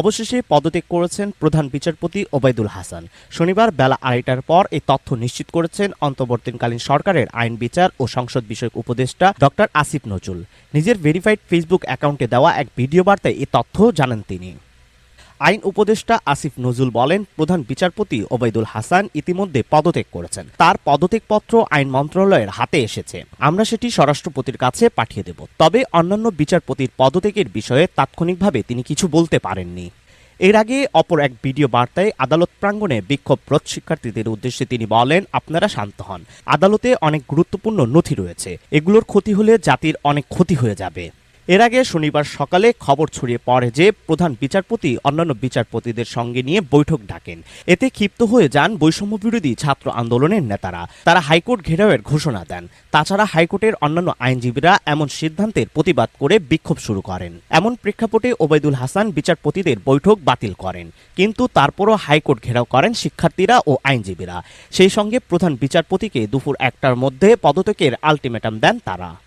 অবশেষে পদত্যাগ করেছেন প্রধান বিচারপতি ওবায়দুল হাসান। শনিবার বেলা আড়াইটার পর এই তথ্য নিশ্চিত করেছেন অন্তর্বর্তীকালীন সরকারের আইন বিচার ও সংসদ বিষয়ক উপদেষ্টা ডক্টর আসিফ নজরুল। নিজের ভেরিফাইড ফেসবুক অ্যাকাউন্টে দেওয়া এক ভিডিও বার্তায় এই তথ্য জানান তিনি। আইন উপদেষ্টা আসিফ নজরুল বলেন, প্রধান বিচারপতি ওবায়দুল হাসান ইতিমধ্যে পদত্যাগ করেছেন। তার পদত্যাগপত্র আইন মন্ত্রণালয়ের হাতে এসেছে। আমরা সেটি স্বরাষ্ট্রপতির কাছে পাঠিয়ে দেব। তবে অন্যান্য বিচারপতির পদত্যাগের বিষয়ে তাৎক্ষণিকভাবে তিনি কিছু বলতে পারেননি। এর আগে অপর এক ভিডিও বার্তায় আদালত প্রাঙ্গণে বিক্ষোভরত শিক্ষার্থীদের উদ্দেশ্যে তিনি বলেন, আপনারা শান্ত হন। আদালতে অনেক গুরুত্বপূর্ণ নথি রয়েছে। এগুলোর ক্ষতি হলে জাতির অনেক ক্ষতি হয়ে যাবে। এর আগে শনিবার সকালে খবর ছড়িয়ে পড়ে যে প্রধান বিচারপতি, অন্যান্য বিচারপতিদের সঙ্গে নিয়ে বৈঠক ডাকেন। এতে ক্ষিপ্ত হয়ে যান বৈষম্য বিরোধী ছাত্র আন্দোলনের নেতারা। তারা হাইকোর্ট ঘেরাওয়ের ঘোষণা দেন। তাছাড়া হাইকোর্টের অন্যান্য আইনজীবীরা এমন সিদ্ধান্তের প্রতিবাদ করে বিক্ষোভ শুরু করেন। এমন প্রেক্ষাপটে ওবায়দুল হাসান বিচারপতিদের বৈঠক বাতিল করেন। কিন্তু তারপরও হাইকোর্ট ঘেরাও করেন শিক্ষার্থীরা ও আইনজীবীরা। সেই সঙ্গে প্রধান বিচারপতিকে দুপুর একটার মধ্যে পদত্যাগের আলটিমেটাম দেন তারা।